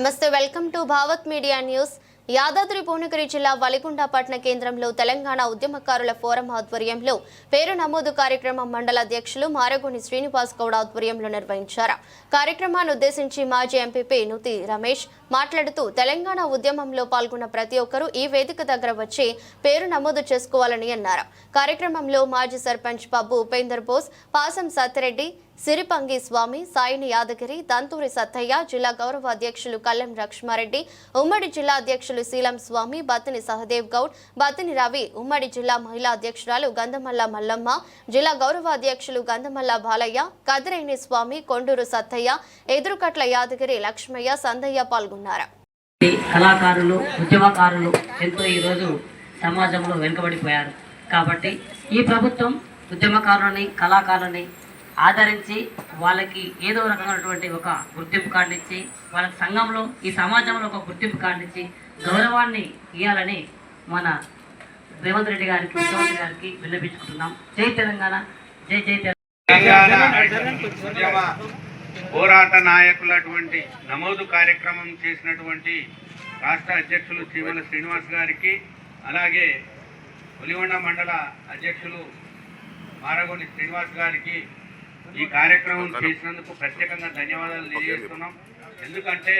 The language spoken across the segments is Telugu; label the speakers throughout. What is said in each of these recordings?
Speaker 1: నమస్తే welcome to Bhavat media news. Yadadri Bhuvanagiri జిల్లా వలిగుండ పట్టణ కేంద్రంలో తెలంగాణ ఉద్యమకారుల ఫోరం ఆధ్వర్యంలో పేరు నమోదు కార్యక్రమం మండల అధ్యక్షులు మారగోని శ్రీనివాస్ గౌడ్ ఆధ్వర్యంలో నిర్వహించారు. కార్యక్రమాన్ని ఉద్దేశించి మాజీ ఎంపీపీ నుతి రమేష్ మాట్లాడుతూ తెలంగాణ ఉద్యమంలో పాల్గొన్న ప్రతి ఒక్కరూ ఈ వేదిక దగ్గర వచ్చి పేరు నమోదు చేసుకోవాలని అన్నారు. కార్యక్రమంలో మాజీ సర్పంచ్ బాబు ఉపేందర్ బోస్ పాసం సత్యరెడ్డి సిరిపంగి స్వామి సాయిని యాదగిరి దంతూరి సత్తయ్య జిల్లా గౌరవ అధ్యక్షులు కల్లెం లక్ష్మారెడ్డి ఉమ్మడి జిల్లా అధ్యక్షులు శీలం స్వామి బత్తిని సహదేవ్ గౌడ్ బత్తిని రవి ఉమ్మడి జిల్లా మహిళా అధ్యక్షురాలు గంధమల్ల మల్లమ్మ జిల్లా గౌరవ అధ్యక్షులు గంధమల్ల బాలయ్య కదిరేని స్వామి కొండూరు సత్తయ్య ఎదురుకట్ల యాదగిరి లక్ష్మయ్య సందయ్య పాల్గొన్నారు.
Speaker 2: కళాకారులు ఉద్యమకారులు ఎంతో ఈరోజు సమాజంలో వెనుకబడిపోయారు. కాబట్టి ఈ ప్రభుత్వం ఉద్యమకారులని కళాకారులని ఆదరించి వాళ్ళకి ఏదో రకమైనటువంటి ఒక గుర్తింపు కాండించి వాళ్ళ సంఘంలో ఈ సమాజంలో ఒక గుర్తింపు కాండించి గౌరవాన్ని ఇవ్వాలని మన రేవంత్ రెడ్డి గారికి ముఖ్యమంత్రి గారికి విన్నపించుకుంటున్నాం జై తెలంగాణ జై జై తెలంగాణ.
Speaker 3: తెలంగాణ ఉద్యమ పోరాట నాయకులటువంటి నమోదు కార్యక్రమం చేసినటువంటి రాష్ట్ర అధ్యక్షులు చీమల శ్రీనివాస్ గారికి అలాగే పులిగొండ మండల అధ్యక్షులు మారగోని శ్రీనివాస్ గారికి ఈ కార్యక్రమం చేసినందుకు ప్రత్యేకంగా ధన్యవాదాలు తెలియజేస్తున్నాం. ఎందుకంటే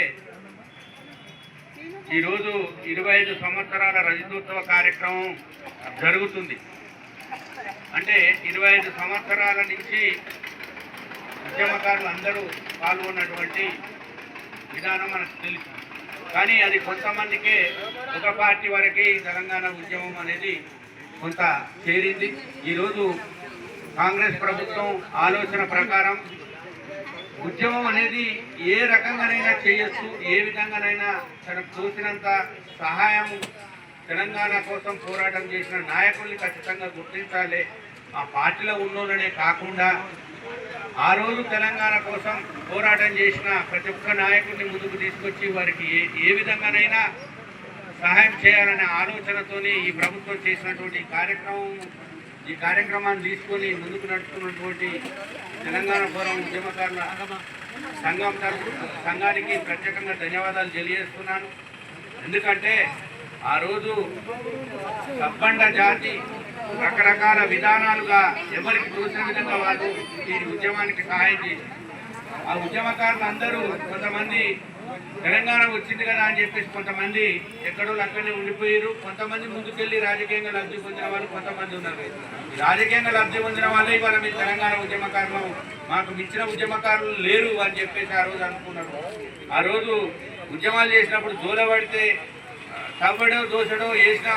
Speaker 3: ఈరోజు ఇరవై ఐదు సంవత్సరాల రజతోత్సవ కార్యక్రమం జరుగుతుంది. అంటే ఇరవై ఐదు సంవత్సరాల నుంచి ఉద్యమకారులు అందరూ పాల్గొన్నటువంటి విధానం మనకు తెలుసు. కానీ అది కొంతమందికే ఒక పార్టీ వరకే ఈ తెలంగాణ ఉద్యమం అనేది కొంత చేరింది. ఈరోజు కాంగ్రెస్ ప్రభుత్వం ఆలోచన ప్రకారం ఉద్యమం అనేది ఏ రకంగానైనా చేయొచ్చు ఏ విధంగానైనా తనకు తోచినంత సహాయం తెలంగాణ కోసం పోరాటం చేసిన నాయకుల్ని ఖచ్చితంగా గుర్తించాలి. ఆ పార్టీలో ఉన్నోళ్ళనే కాకుండా ఆ రోజు తెలంగాణ కోసం పోరాటం చేసిన ప్రతి ఒక్క నాయకుడిని ముందుకు తీసుకొచ్చి వారికి ఏ ఏ విధంగానైనా సహాయం చేయాలనే ఆలోచనతోని ఈ ప్రభుత్వం చేసినటువంటి కార్యక్రమం ఈ కార్యక్రమాన్ని తీసుకొని ముందుకు నడుచుకున్నటువంటి తెలంగాణ ఫోరం ఉద్యమకారుల సంఘం తరపు సంఘానికి ప్రత్యేకంగా ధన్యవాదాలు తెలియజేస్తున్నాను. ఎందుకంటే ఆ రోజు సబ్బండ జాతి రకరకాల విధానాలుగా ఎవరికి తోచిన విధంగా వాళ్ళు ఈ ఉద్యమానికి సహాయం చేసి ఆ ఉద్యమకారులు అందరూ కొంతమంది తెలంగాణ వచ్చింది కదా అని చెప్పేసి కొంతమంది ఎక్కడో అక్కడనే ఉండిపోయారు. కొంతమంది ముందుకెళ్ళి రాజకీయంగా లబ్ధి పొందిన వాళ్ళు కొంతమంది ఉన్నారు రాజకీయంగా లబ్ధి పొందిన వాళ్ళే ఇవాళ మీరు తెలంగాణ ఉద్యమకారులు మాకు మించిన ఉద్యమకారులు లేరు అని చెప్పేసి ఆ రోజు అనుకున్నారు. ఆ రోజు ఉద్యమాలు చేసినప్పుడు జోలబడితే తవ్వడో దోసడో వేసిన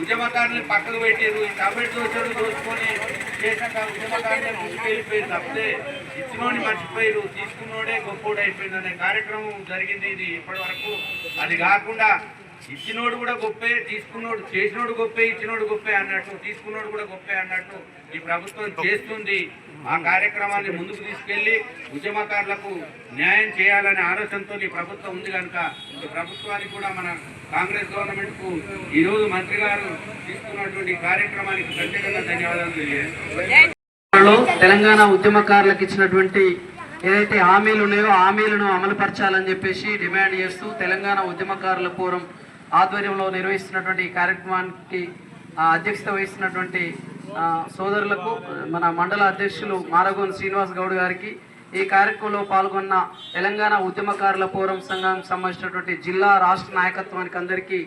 Speaker 3: ఉద్యమకారుని పక్కకు పెట్టారు తవ్వడి దోసడు దోసుకొని చేసిన ఉద్యమకారుని ముందుకెళ్ళిపోయి తప్పితే ఇచ్చినోడిని మర్చిపోయారు తీసుకున్నోడే గొప్పోడు అయిపోయిందనే కార్యక్రమం జరిగింది ఇది ఇప్పటి వరకు అది కాకుండా ఇచ్చినోడు కూడా గొప్పే తీసుకున్నోడు చేసినోడు గొప్పే ఇచ్చినోడు గొప్పే అన్నట్టు తీసుకున్నోడు కూడా గొప్పే అన్నట్టు ఈ ప్రభుత్వం చేస్తుంది. ఆ కార్యక్రమాన్ని ముందుకు తీసుకెళ్ళి ఉద్యమకారులకు న్యాయం చేయాలనే ఆలోచనతో ఈ ప్రభుత్వం ఉంది కనుక ఈ ప్రభుత్వానికి కూడా మన కాంగ్రెస్ గవర్నమెంట్కు ఈ రోజు మంత్రి గారు తీసుకున్నటువంటి కార్యక్రమానికి ప్రత్యేకంగా ధన్యవాదాలు తెలియజేస్తున్నాను
Speaker 4: తెలంగాణ ఉద్యమకారులకు ఇచ్చినటువంటి ఏదైతే హామీలు ఉన్నాయో హామీలను అమలుపరచాలని చెప్పేసి డిమాండ్ చేస్తూ తెలంగాణ ఉద్యమకారుల ఫోరం ఆధ్వర్యంలో నిర్వహిస్తున్నటువంటి ఈ కార్యక్రమానికి అధ్యక్షత వహిస్తున్నటువంటి సోదరులకు మన మండల అధ్యక్షులు మారగోన్ శ్రీనివాస్ గౌడ్ గారికి ఈ కార్యక్రమంలో పాల్గొన్న తెలంగాణ ఉద్యమకారుల ఫోరం సంఘానికి సంబంధించినటువంటి జిల్లా రాష్ట్ర నాయకత్వానికి అందరికీ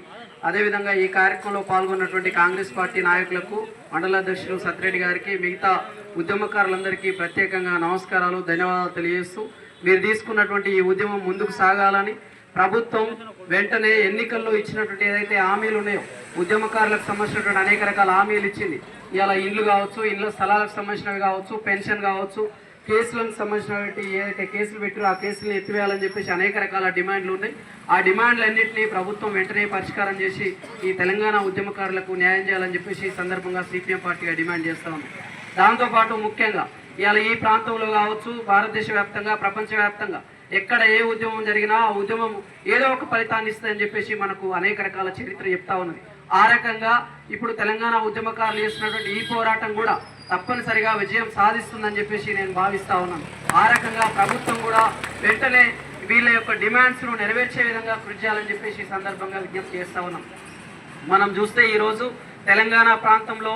Speaker 4: అదేవిధంగా ఈ కార్యక్రమంలో పాల్గొన్నటువంటి కాంగ్రెస్ పార్టీ నాయకులకు మండల అధ్యక్షులు సత్యరెడ్డి గారికి మిగతా ఉద్యమకారులందరికీ ప్రత్యేకంగా నమస్కారాలు ధన్యవాదాలు తెలియజేస్తూ మీరు తీసుకున్నటువంటి ఈ ఉద్యమం ముందుకు సాగాలని ప్రభుత్వం వెంటనే ఎన్నికల్లో ఇచ్చినటువంటి ఏదైతే హామీలు ఉన్నాయో ఉద్యమకారులకు సంబంధించినటువంటి అనేక రకాల హామీలు ఇచ్చింది. ఇలా ఇండ్లు కావచ్చు ఇండ్ల స్థలాలకు సంబంధించినవి కావచ్చు పెన్షన్ కావచ్చు కేసులకు సంబంధించినటువంటి ఏదైతే కేసులు పెట్టారో ఆ కేసులను ఎత్తివేయాలని చెప్పేసి అనేక రకాల డిమాండ్లు ఉన్నాయి. ఆ డిమాండ్లన్నింటినీ ప్రభుత్వం వెంటనే పరిష్కారం చేసి ఈ తెలంగాణ ఉద్యమకారులకు న్యాయం చేయాలని చెప్పేసి ఈ సందర్భంగా సిపిఎం పార్టీగా డిమాండ్ చేస్తా ఉన్నాం. దాంతోపాటు ముఖ్యంగా ఇవాళ ఈ ప్రాంతంలో కావచ్చు భారతదేశ వ్యాప్తంగా ప్రపంచవ్యాప్తంగా ఎక్కడ ఏ ఉద్యమం జరిగినా ఆ ఉద్యమం ఏదో ఒక ఫలితాన్ని ఇస్తుందని చెప్పేసి మనకు అనేక రకాల చరిత్ర చెప్తా ఉన్నది. ఆ రకంగా ఇప్పుడు తెలంగాణ ఉద్యమకారులు చేస్తున్నటువంటి ఈ పోరాటం కూడా తప్పనిసరిగా విజయం సాధిస్తుందని చెప్పేసి నేను భావిస్తా ఉన్నాను. ఆ రకంగా ప్రభుత్వం కూడా వెంటనే వీళ్ళ యొక్క డిమాండ్స్ను నెరవేర్చే విధంగా కృషి చేయాలని చెప్పేసి సందర్భంగా విజ్ఞప్తి చేస్తా ఉన్నాం. మనం చూస్తే ఈరోజు తెలంగాణ ప్రాంతంలో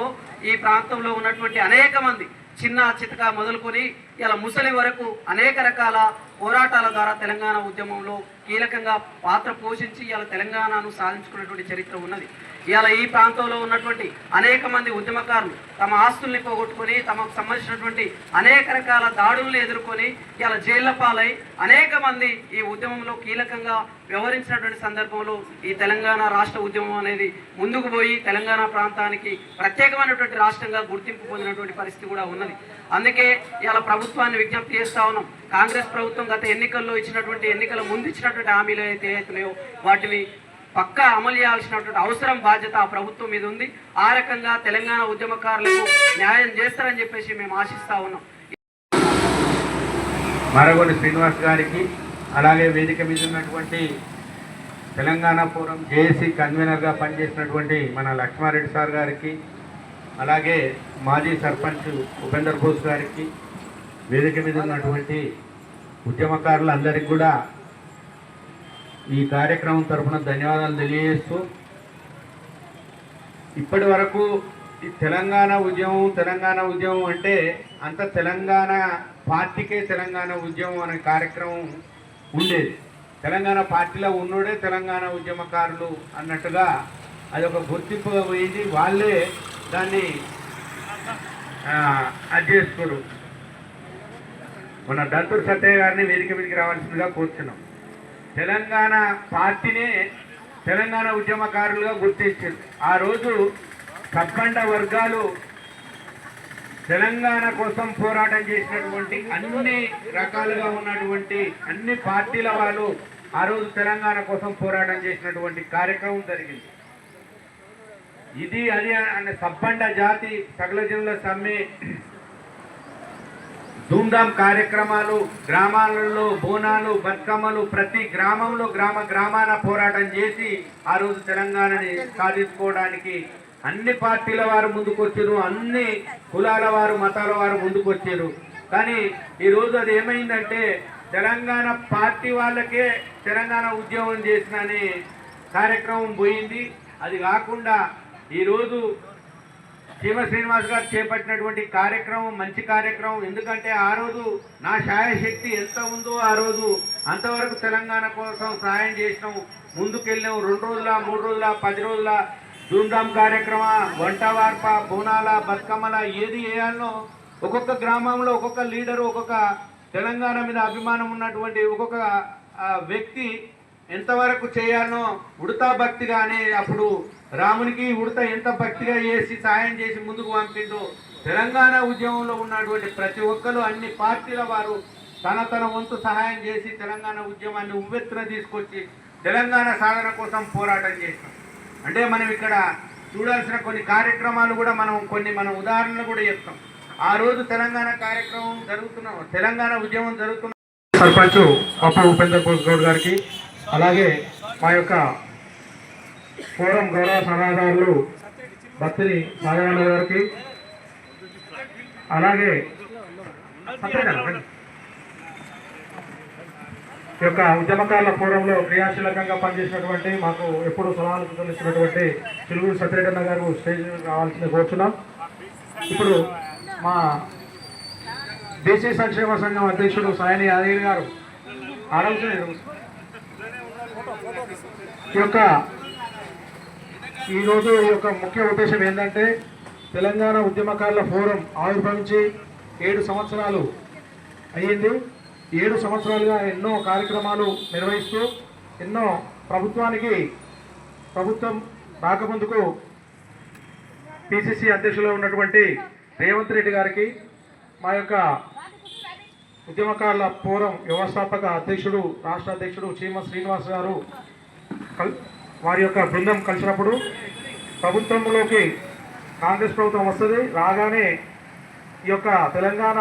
Speaker 4: ఈ ప్రాంతంలో ఉన్నటువంటి అనేక మంది చిన్న చితక మొదలుకొని ఇలా ముసలి వరకు అనేక రకాల పోరాటాల ద్వారా తెలంగాణ ఉద్యమంలో కీలకంగా పాత్ర పోషించి ఇలా తెలంగాణను సాధించుకున్నటువంటి చరిత్ర ఉన్నది. ఇవాళ ఈ ప్రాంతంలో ఉన్నటువంటి అనేక మంది ఉద్యమకారులు తమ ఆస్తుల్ని పోగొట్టుకొని తమకు సంబంధించినటువంటి అనేక రకాల దాడుల్ని ఎదుర్కొని ఇవాళ జైళ్ళ పాలై అనేక మంది ఈ ఉద్యమంలో కీలకంగా వ్యవహరించినటువంటి సందర్భంలో ఈ తెలంగాణ రాష్ట్ర ఉద్యమం అనేది ముందుకు పోయి తెలంగాణ ప్రాంతానికి ప్రత్యేకమైనటువంటి రాష్ట్రంగా గుర్తింపు పొందినటువంటి పరిస్థితి కూడా ఉన్నది. అందుకే ఇవాళ ప్రభుత్వాన్ని విజ్ఞప్తి చేస్తా ఉన్నాం. కాంగ్రెస్ ప్రభుత్వం గత ఎన్నికల్లో ఇచ్చినటువంటి ఎన్నికల ముందు ఇచ్చినటువంటి హామీలు అయితే ఉన్నాయో వాటిని పక్కా అమలు చేయాల్సినటువంటి అవసరం బాధ్యత ఆ ప్రభుత్వం మీద ఉంది. ఆ రకంగా తెలంగాణ ఉద్యమకారులకు న్యాయం చేస్తారని చెప్పేసి మేము ఆశిస్తా ఉన్నాం.
Speaker 3: మరగొని శ్రీనివాస్ గారికి అలాగే వేదిక మీద ఉన్నటువంటి తెలంగాణ ఫోరం జేఏసీ కన్వీనర్గా పనిచేసినటువంటి మన లక్ష్మారెడ్డి సార్ గారికి అలాగే మాజీ సర్పంచ్ ఉపేందర్ బోస్ గారికి వేదిక మీద ఉన్నటువంటి ఉద్యమకారులందరికీ కూడా ఈ కార్యక్రమం తరఫున ధన్యవాదాలు తెలియజేస్తూ ఇప్పటి వరకు ఈ తెలంగాణ ఉద్యమం తెలంగాణ ఉద్యమం అంటే అంత తెలంగాణ పార్టీకే తెలంగాణ ఉద్యమం అనే కార్యక్రమం ఉండేది. తెలంగాణ పార్టీలో ఉన్నోడే తెలంగాణ ఉద్యమకారులు అన్నట్టుగా అది ఒక గుర్తింపుగా పోయింది. వాళ్ళే దాన్ని ఆ, అది చేసుకోరు మన దంతూరు సత్తయ్య గారిని వేదిక మీదకి రావాల్సిందిగా కోరుతున్నాం తెలంగాణ పార్టీనే తెలంగాణ ఉద్యమకారులుగా గుర్తించింది. ఆ రోజు సబ్బండ వర్గాలు తెలంగాణ కోసం పోరాటం చేసినటువంటి అన్ని రకాలుగా ఉన్నటువంటి అన్ని పార్టీల వాళ్ళు ఆ రోజు తెలంగాణ కోసం పోరాటం చేసినటువంటి కార్యక్రమం జరిగింది. ఇది అది అనే సబ్బండ జాతి సకల జనుల సమ్మె ధూమ్ధామ్ కార్యక్రమాలు గ్రామాలలో బోనాలు బతుకమ్మలు ప్రతి గ్రామంలో గ్రామ గ్రామాన పోరాటం చేసి ఆ రోజు తెలంగాణని సాధించుకోవడానికి అన్ని పార్టీల వారు ముందుకొచ్చారు అన్ని కులాల వారు మతాల వారు ముందుకొచ్చారు. కానీ ఈ రోజు అది ఏమైందంటే తెలంగాణ పార్టీ వాళ్ళకే తెలంగాణ ఉద్యమం చేసిన అనే కార్యక్రమం పోయింది. అది కాకుండా ఈరోజు శివ శ్రీనివాస్ గారు చేపట్టినటువంటి కార్యక్రమం మంచి కార్యక్రమం. ఎందుకంటే ఆ రోజు నా శాయశక్తి ఎంత ఉందో ఆ రోజు అంతవరకు తెలంగాణ కోసం సహాయం చేసినాం. ముందుకెళ్ళాం రెండు రోజుల మూడు రోజుల పది రోజుల ధూమ్ధామ్ కార్యక్రమ వంట వార్ప బోనాల బతుకమ్మల ఏది వేయాలనో ఒక్కొక్క గ్రామంలో ఒక్కొక్క లీడరు ఒక్కొక్క తెలంగాణ మీద అభిమానం ఉన్నటువంటి ఒక్కొక్క వ్యక్తి ఎంతవరకు చేయాలనో ఉడతా భక్తిగానే అప్పుడు రామునికి ఉడత ఎంత భక్తిగా చేసి సాయం చేసి ముందుకు పంపిందో తెలంగాణ ఉద్యమంలో ఉన్నటువంటి ప్రతి ఒక్కరు అన్ని పార్టీల వారు తన తన వంతు సహాయం చేసి తెలంగాణ ఉద్యమాన్ని ఉవ్వెత్తున తీసుకొచ్చి తెలంగాణ సాధన కోసం పోరాటం చేస్తాం అంటే మనం ఇక్కడ చూడాల్సిన కొన్ని కార్యక్రమాలు కూడా మనం కొన్ని మనం ఉదాహరణలు కూడా చెప్తాం. ఆ రోజు తెలంగాణ కార్యక్రమం జరుగుతున్న తెలంగాణ ఉద్యమం జరుగుతున్న
Speaker 5: సర్పంచ్ అప్పు ఉపేంద్ర బోస్ గౌడ్ గారికి అలాగే మా యొక్క ఫోరం గౌరవ సలహాదారులు భక్తిని నాగరాణ గారికి అలాగే ఈ యొక్క ఉద్యమకారుల ఫోరంలో క్రియాశీలకంగా పనిచేసినటువంటి మాకు ఎప్పుడు సలహాలు సూచనలు తెలుగు చిలుగురు సత్యరెడ్డి గారు స్టేజ్ మీద రావాల్సింది కోరుచున్నాం. ఇప్పుడు మా బీసీ సంక్షేమ సంఘం అధ్యక్షుడు సాయని యాదగిరి గారు ఆలోచన ఈ యొక్క ఈరోజు ఈ యొక్క ముఖ్య ఉద్దేశం ఏంటంటే తెలంగాణ ఉద్యమకారుల ఫోరం ఆవిర్భవించి ఏడు సంవత్సరాలు అయ్యింది. ఏడు సంవత్సరాలుగా ఎన్నో కార్యక్రమాలు నిర్వహిస్తూ ఎన్నో ప్రభుత్వానికి ప్రభుత్వం రాకముందుకు పిసిసి అధ్యక్షులు ఉన్నటువంటి రేవంత్ రెడ్డి గారికి మా యొక్క ఉద్యమకారుల ఫోరం వ్యవస్థాపక అధ్యక్షుడు రాష్ట్ర అధ్యక్షుడు చీమ శ్రీనివాస్ గారు కల్ వారి యొక్క బృందం కలిసినప్పుడు ప్రభుత్వంలోకి కాంగ్రెస్ ప్రభుత్వం వస్తుంది. రాగానే ఈ యొక్క తెలంగాణ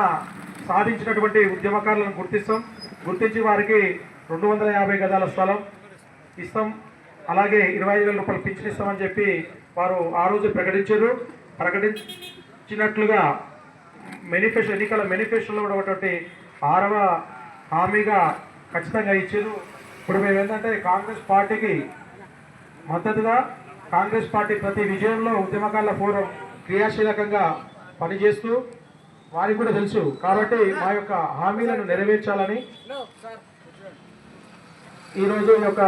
Speaker 5: సాధించినటువంటి ఉద్యమకారులను గుర్తిస్తాం. గుర్తించి వారికి రెండు వందల యాభై గదాల స్థలం ఇస్తాం. అలాగే ఇరవై ఐదు వేల రూపాయలు పింఛన్ ఇస్తామని చెప్పి వారు ఆ రోజు ప్రకటించారు. ప్రకటించినట్లుగా మేనిఫెస్టో ఎన్నికల మేనిఫెస్టోలో ఉన్నటువంటి ఆరవ హామీగా ఖచ్చితంగా ఇచ్చారు. ఇప్పుడు మేము ఏంటంటే కాంగ్రెస్ పార్టీకి మద్దతుగా కాంగ్రెస్ పార్టీ ప్రతి విజయంలో ఉద్యమకారుల ఫోరం క్రియాశీలకంగా పనిచేస్తూ వారికి కూడా తెలుసు. కాబట్టి మా యొక్క హామీలను నెరవేర్చాలని ఈరోజు ఈ యొక్క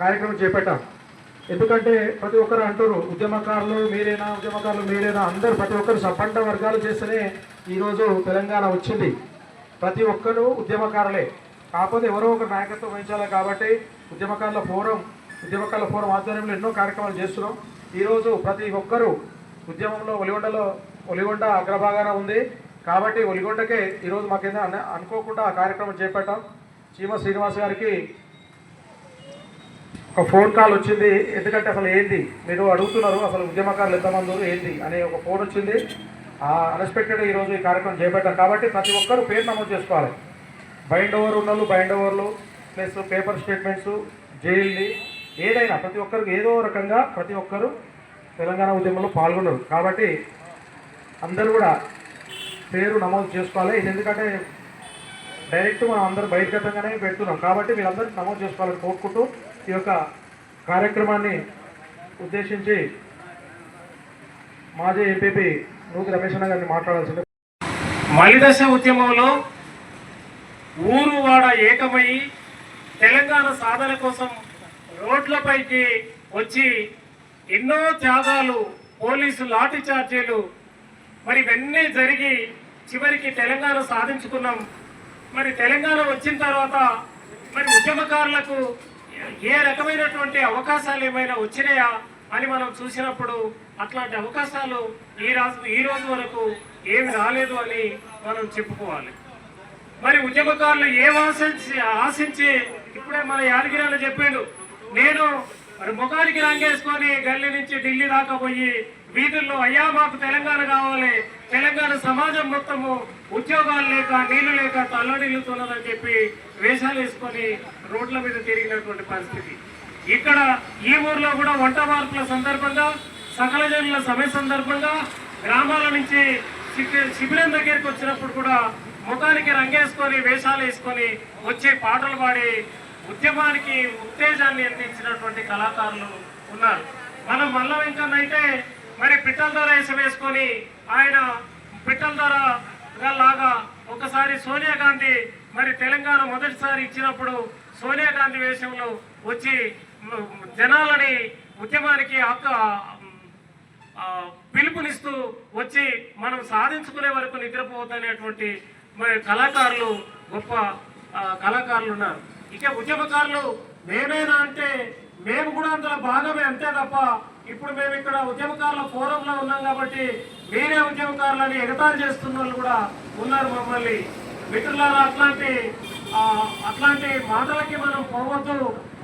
Speaker 5: కార్యక్రమం చేపట్టాం. ఎందుకంటే ప్రతి ఒక్కరు అంటారు ఉద్యమకారులు మీరేనా ఉద్యమకారులు మీరేనా అందరూ ప్రతి ఒక్కరు సపంట వర్గాలు చేస్తేనే ఈరోజు తెలంగాణ వచ్చింది. ప్రతి ఒక్కరు ఉద్యమకారులే. కాకపోతే ఎవరో ఒక నాయకత్వం వహించాలి కాబట్టి ఉద్యమకారుల ఫోరం ఉద్యమకాల ఫోరం ఆధ్వర్యంలో ఎన్నో కార్యక్రమాలు చేస్తున్నాం. ఈరోజు ప్రతి ఒక్కరూ ఉద్యమంలో ఒలిగొండలో ఒలిగొండ అగ్రభాగాన ఉంది. కాబట్టి ఒలిగొండకే ఈరోజు మాకేదో అనుకోకుండా ఆ కార్యక్రమం చేపట్టాం. చీమ శ్రీనివాస్ గారికి ఒక ఫోన్ కాల్ వచ్చింది. ఎందుకంటే అసలు ఏంటి? మీరు అడుగుతున్నారు అసలు ఉద్యమకారులు ఎంతమంది ఏంటి? అనే ఒక ఫోన్ వచ్చింది. ఆ అన్ఎక్స్పెక్టెడ్ ఈరోజు ఈ కార్యక్రమం చేపట్టాం. కాబట్టి ప్రతి ఒక్కరు పేరు నమోదు చేసుకోవాలి. బైండ్ ఓవర్ ఉన్నోళ్ళు బైండ్ ఓవర్లు ప్లస్ పేపర్ స్టేట్మెంట్స్ జైల్ని ఏదైనా ప్రతి ఒక్కరికి ఏదో రకంగా ప్రతి ఒక్కరు తెలంగాణ ఉద్యమంలో పాల్గొన్నారు. కాబట్టి అందరూ కూడా పేరు నమోదు చేసుకోవాలి. ఇది ఎందుకంటే డైరెక్ట్ మనం అందరూ బహిర్గతంగానే పెడుతున్నాం. కాబట్టి మీరందరూ నమోదు చేసుకోవాలని కోరుకుంటూ ఈ యొక్క కార్యక్రమాన్ని ఉద్దేశించి మాజీ ఎంపీపీ నూతి రమేష్ అన్న గారిని మాట్లాడాల్సింది.
Speaker 6: మలిదశ ఉద్యమంలో ఊరు వాడ ఏకమై తెలంగాణ సాధన కోసం రోడ్లపైకి వచ్చి ఎన్నో త్యాగాలు పోలీసు లాఠీ చార్జీలు మరి ఇవన్నీ జరిగి చివరికి తెలంగాణ సాధించుకున్నాం. మరి తెలంగాణ వచ్చిన తర్వాత మరి ఉద్యమకారులకు ఏ రకమైనటువంటి అవకాశాలు ఏమైనా వచ్చినాయా అని మనం చూసినప్పుడు అట్లాంటి అవకాశాలు ఈ రాజు ఈ రోజు వరకు ఏమి రాలేదు అని మనం చెప్పుకోవాలి. మరి ఉద్యమకారులు ఏం ఆశించి ఆశించి ఇప్పుడే మన యాదగిరిలో చెప్పిండు నేను మరి ముఖానికి రంగేసుకొని గల్లీ నుంచి ఢిల్లీ దాకా పోయి వీధుల్లో అయ్యా మాకు తెలంగాణ కావాలి తెలంగాణ సమాజం మొత్తము ఉద్యోగాలు లేక నీళ్ళు లేక తల్లడిల్లుతున్నదని చెప్పి వేషాలు వేసుకొని రోడ్ల మీద తిరిగినటువంటి పరిస్థితి. ఇక్కడ ఈ ఊర్లో కూడా వంట మార్పుల సందర్భంగా సకల జనుల సమ్మె సందర్భంగా గ్రామాల నుంచి శిబిరం దగ్గరికి వచ్చినప్పుడు కూడా ముఖానికి రంగేసుకొని వేషాలు వేసుకొని వచ్చి పాటలు పాడి ఉద్యమానికి ఉత్తేజాన్ని అందించినటువంటి కళాకారులు ఉన్నారు. మనం మల్ల వెంకన్నైతే మరి పిట్టల ద్వారా వేషం వేసుకొని ఆయన పిట్టల ద్వారా లాగా ఒకసారి సోనియా గాంధీ మరి తెలంగాణ మొదటిసారి ఇచ్చినప్పుడు సోనియా గాంధీ వేషంలో వచ్చి జనాలని ఉద్యమానికి అక్క పిలుపునిస్తూ వచ్చి మనం సాధించుకునే వరకు నిద్రపోవద్దనేటువంటి మరి కళాకారులు గొప్ప కళాకారులు ఉన్నారు. ఇక ఉద్యమకారులు మేమేనా అంటే మేము కూడా అందులో భాగమే అంతే తప్ప ఇప్పుడు మేము ఇక్కడ ఉద్యమకారుల ఫోరంలో ఉన్నాం కాబట్టి మీరే ఉద్యమకారులని ఎగతాలు చేస్తున్న వాళ్ళు కూడా ఉన్నారు మమ్మల్ని. మిత్రులారా అట్లాంటి అట్లాంటి మాటలకి మనం పోవద్దు.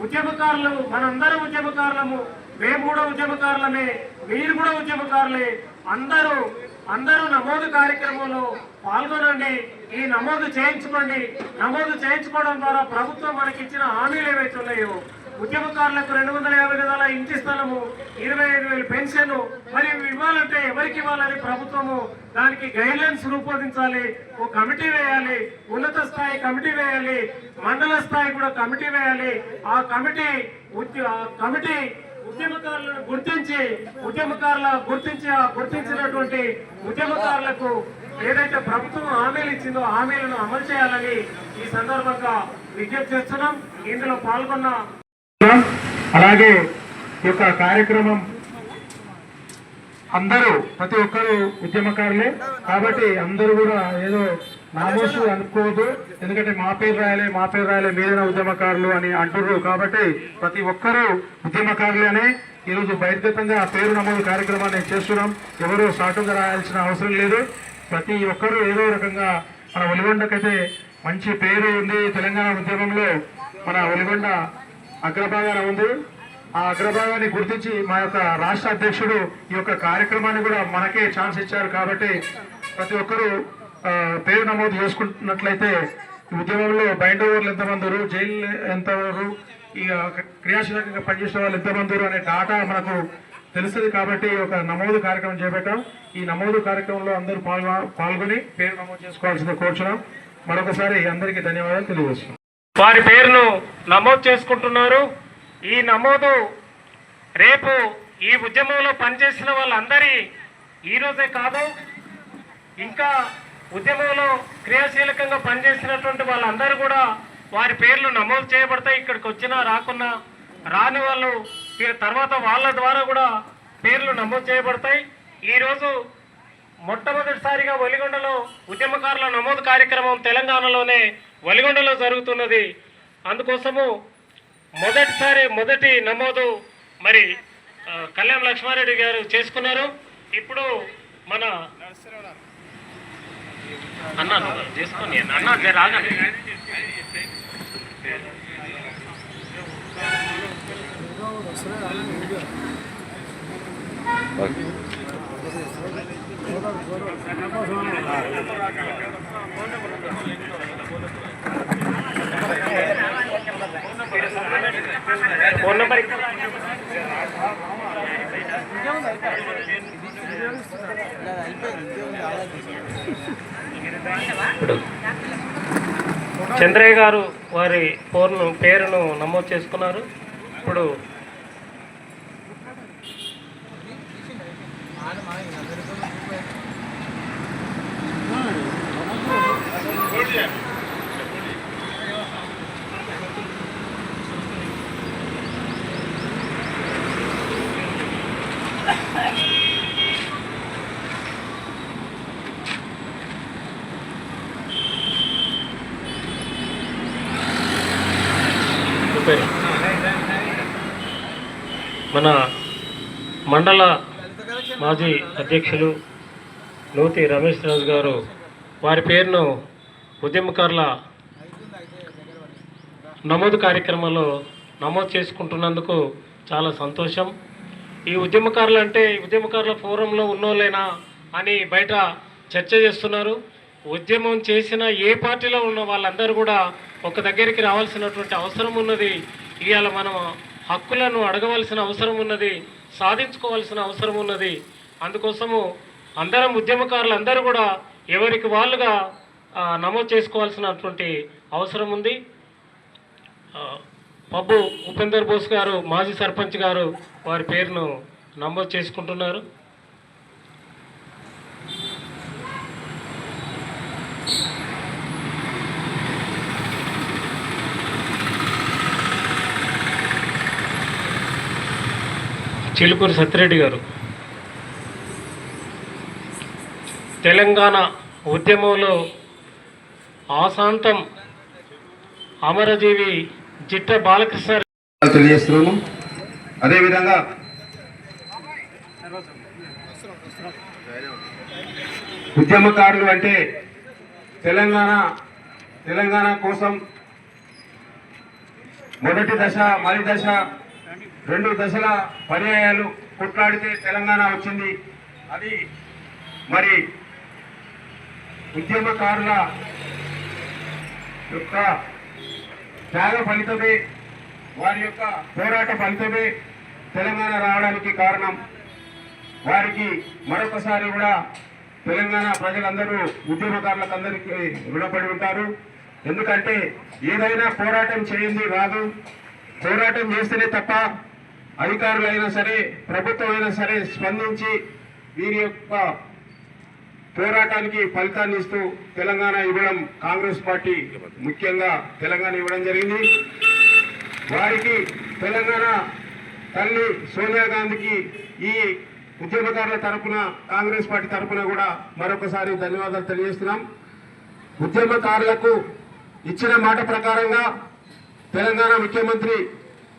Speaker 6: ఉద్యమకారులు మనందరం ఉద్యమకారులము. మేము కూడా ఉద్యమకారులమే. మీరు కూడా ఉద్యమకారులే. అందరూ అందరూ నమోదు కార్యక్రమంలో పాల్గొనండి. ఈ నమోదు చేయించుకోండి నమోదు చేయించుకోవడం ద్వారా ప్రభుత్వం మనకి ఇచ్చిన హామీలు ఏవైతే ఉన్నాయో ఉద్యమకారులకు రెండు వందల యాభై గదాల ఇంటి స్థలము ఇరవై ఐదు వేలు పెన్షన్ మరి ఇవ్వాలంటే ఎవరికి ఇవ్వాలని ప్రభుత్వము దానికి గైడ్లైన్స్ రూపొందించాలి ఓ కమిటీ వేయాలి ఉన్నత స్థాయి కమిటీ వేయాలి మండల స్థాయి కూడా కమిటీ వేయాలి. ఆ కమిటీ ఆ కమిటీ ఉద్యమకారులను గుర్తించి ఉద్యమకారుల గుర్తించి ఆ గుర్తించినటువంటి ఉద్యమకారులకు ఏదైతే ప్రభుత్వం హామీలు ఇచ్చిందో హామీలను అమలు చేయాలని ఈ సందర్భంగా విజ్ఞప్తి చేస్తున్నాం. ఇందులో పాల్గొన్న
Speaker 5: అలాగే ఈ యొక్క కార్యక్రమం అందరూ ప్రతి ఒక్కరు ఉద్యమకారులే. కాబట్టి అందరూ కూడా ఏదో నామోసు అనుకోవద్దు. ఎందుకంటే మా పేరు రాయాలి మా పేరు రాయాలి మీరైనా ఉద్యమకారులు అని అంటున్నారు కాబట్టి ప్రతి ఒక్కరూ ఉద్యమకారులనే. ఈరోజు బహిర్గతంగా ఆ పేరు నమోదు కార్యక్రమాన్ని చేస్తున్నాం. ఎవరు సాటుగా రాయాల్సిన అవసరం లేదు. ప్రతి ఒక్కరూ ఏదో రకంగా మన ఒలిగొండకైతే మంచి పేరు ఉంది తెలంగాణ ఉద్యమంలో. మన ఒలిగొండ అగ్రభాగాన ఉంది. ఆ అగ్రభాగాన్ని గుర్తించి మా యొక్క రాష్ట్ర అధ్యక్షుడు ఈ యొక్క కార్యక్రమాన్ని కూడా మనకే ఛాన్స్ ఇచ్చారు కాబట్టి ప్రతి ఒక్కరూ పేరు నమోదు చేసుకుంటున్నట్లయితే ఉద్యమంలో బైండ్ ఓవర్లు ఎంతమంది ఉన్నారు, జైలు ఎంతవరకు ఈ క్రియాశీలకంగా పనిచేసిన వాళ్ళు ఎంతమంది అనే డాటా మనకు తెలుస్తుంది కాబట్టి ఒక నమోదు కార్యక్రమం చేపట్టాం. ఈ నమోదు కార్యక్రమంలో అందరూ పాల్గొ పాల్గొని పేరు నమోదు చేసుకోవాల్సింది కోరుచున్నాం. మరొకసారి అందరికీ ధన్యవాదాలు తెలియజేస్తున్నాం.
Speaker 6: వారి పేరును నమోదు చేసుకుంటున్నారు. ఈ నమోదు రేపు ఈ ఉద్యమంలో పనిచేసిన వాళ్ళందరి ఈరోజే కాదు ఇంకా ఉద్యమంలో క్రియాశీలకంగా పనిచేసినటువంటి వాళ్ళందరూ కూడా వారి పేర్లు నమోదు చేయబడతాయి. ఇక్కడికి వచ్చినా రాకున్నా రాని వాళ్ళు వీరి తర్వాత వాళ్ళ ద్వారా కూడా పేర్లు నమోదు చేయబడతాయి. ఈరోజు మొట్టమొదటిసారిగా వలిగొండలో ఉద్యమకారుల నమోదు కార్యక్రమం తెలంగాణలోనే వలిగొండలో జరుగుతున్నది. అందుకోసము మొదటిసారి మొదటి నమోదు మరి కళ్యాణ్ లక్ష్మారెడ్డి గారు చేసుకున్నారు. ఇప్పుడు మన అన్నా చేసుకోండి చేసుకొని అన్నా జర ఫోన్ నెంబర్ ఇప్పుడు చంద్రయ్య గారు వారి ఫోన్ పేరును నమోదు చేసుకున్నారు. ఇప్పుడు పేరు. మన మండల మాజీ అధ్యక్షులు నూతి రమేష్ రాజు గారు వారి పేరును ఉద్యమకారుల నమోదు కార్యక్రమంలో నమోదు చేసుకుంటున్నందుకు చాలా సంతోషం. ఈ ఉద్యమకారులు అంటే ఉద్యమకారుల ఫోరంలో ఉన్నోలేనా అని బయట చర్చ చేస్తున్నారు. ఉద్యమం చేసిన ఏ పార్టీలో ఉన్న వాళ్ళందరూ కూడా ఒక దగ్గరికి రావాల్సినటువంటి అవసరం ఉన్నది. ఇవాళ మనం హక్కులను అడగవలసిన అవసరం ఉన్నది. సాధించుకోవాల్సిన అవసరం ఉన్నది. అందుకోసము అందరం ఉద్యమకారులు అందరూ కూడా ఎవరికి వాళ్ళుగా నమోదు చేసుకోవాల్సినటువంటి అవసరం ఉంది. పబ్బు ఉపేందర్ బోస్ గారు మాజీ సర్పంచ్ గారు వారి పేరును నమోదు చేసుకుంటున్నారు. చిలుకూరు సత్యరెడ్డి గారు. తెలంగాణ ఉద్యమంలో ఆశాంతం అమరజీవి జిట్ట బాలకృష్ణ
Speaker 7: తెలియజేస్తున్నాము అదేవిధంగా ఉద్యమకారులు అంటే తెలంగాణ తెలంగాణ కోసం మొదటి దశ మరి దశ రెండు దశల పర్యాయాలు కొట్లాడితే తెలంగాణ వచ్చింది. అది మరి ఉద్యమకారుల యొక్క త్యాగ ఫలితమే వారి యొక్క పోరాట ఫలితమే తెలంగాణ రావడానికి కారణం. వారికి మరొకసారి కూడా తెలంగాణ ప్రజలందరూ ఉద్యమకారులకందరికీ రుణపడి ఉంటారు. ఎందుకంటే ఏదైనా పోరాటం చేయండి రాదు. పోరాటం చేస్తేనే తప్ప అధికారులైనా సరే ప్రభుత్వం అయినా సరే స్పందించి వీరి యొక్క పోరాటానికి ఫలితాన్ని ఇస్తూ తెలంగాణ ఇవ్వడం కాంగ్రెస్ పార్టీ ముఖ్యంగా తెలంగాణ ఇవ్వడం జరిగింది. వారికి తెలంగాణ తల్లి సోనియా గాంధీకి ఈ ఉద్యమకారుల తరపున కాంగ్రెస్ పార్టీ తరపున కూడా మరొకసారి ధన్యవాదాలు తెలియజేస్తున్నాం. ఉద్యమకారులకు ఇచ్చిన మాట ప్రకారంగా తెలంగాణ ముఖ్యమంత్రి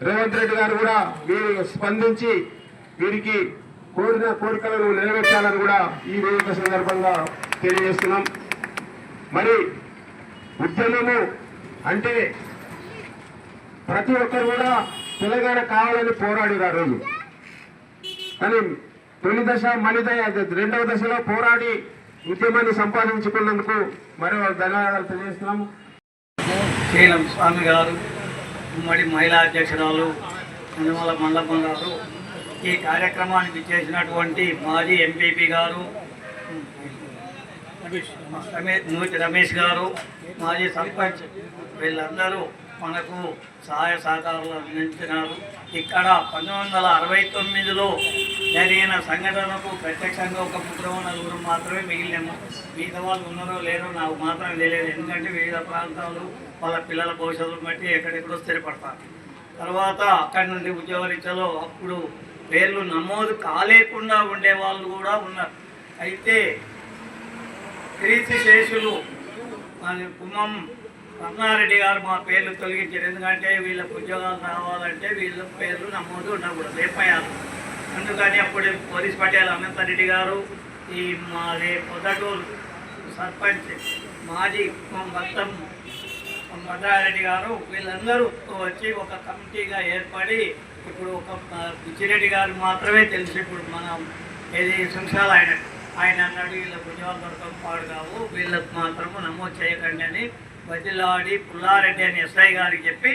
Speaker 7: రేవంత్ రెడ్డి గారు కూడా వీరు స్పందించి వీరికి కోరిన కోరికలను నెరవేర్చాలని కూడా ఈ వేదిక సందర్భంగా తెలియజేస్తున్నాం. మరి ఉద్యమము అంటే ప్రతి ఒక్కరు కూడా తెలంగాణ కావాలని పోరాడిరు ఆ రోజు. కానీ తొలి దశ మలి రెండవ దశలో పోరాడి ఉద్యమాన్ని సంపాదించుకున్నందుకు మరో ధన్యవాదాలు తెలియజేస్తున్నాము
Speaker 8: స్వామి గారు ఉమ్మడి మహిళా అధ్యక్షురాలు నిర్మల మండపం గారు ఈ కార్యక్రమానికి చేసినటువంటి మాజీ ఎంపీపీ గారు రమేష్ నూతి రమేష్ గారు మాజీ సర్పంచ్ వీళ్ళందరూ మనకు సహాయ సహకారాలు అందించినారు. ఇక్కడ పంతొమ్మిది వందల అరవై తొమ్మిదిలో జరిగిన సంఘటనకు ప్రత్యక్షంగా ఒక ముగ్గురు నలుగురు మాత్రమే మిగిలినాము మిగతా వాళ్ళు ఉన్నారో లేరో నాకు మాత్రం తెలియదు. ఎందుకంటే వివిధ ప్రాంతాలు వాళ్ళ పిల్లల భవిష్యత్తును బట్టి ఎక్కడెక్కడో స్థిరపడతారు. తర్వాత అక్కడి నుండి ఉద్యోగరీత్యాలో అప్పుడు పేర్లు నమోదు కాలేకుండా ఉండే వాళ్ళు కూడా ఉన్నారు. అయితే క్రీస్తు శేషులు కుమ్మం రత్నారెడ్డి గారు మా పేర్లు తొలగించారు. ఎందుకంటే వీళ్ళకు ఉద్యోగాలు రావాలంటే వీళ్ళ పేర్లు నమోదు ఉండకూడదు రేపయ్యారు అందుకని అప్పుడు పోలీస్ పటేల్ అనంతరెడ్డి గారు ఈ మాది పొదటూరు సర్పంచ్ మాజీ కుమ్మం భక్తం గారు వీళ్ళందరూ వచ్చి ఒక కమిటీగా ఏర్పడి ఇప్పుడు ఒక పిచ్చిరెడ్డి గారు మాత్రమే తెలుసు ఇప్పుడు మనం ఏది శంశాల ఆయన ఆయన అన్నాడు వీళ్ళ ఉద్యోగాలు పాడు కావు వీళ్ళకు మాత్రము నమోదు చేయకండి అని వదిలాడి పుల్లారెడ్డి అని ఎస్ఐ గారికి చెప్పి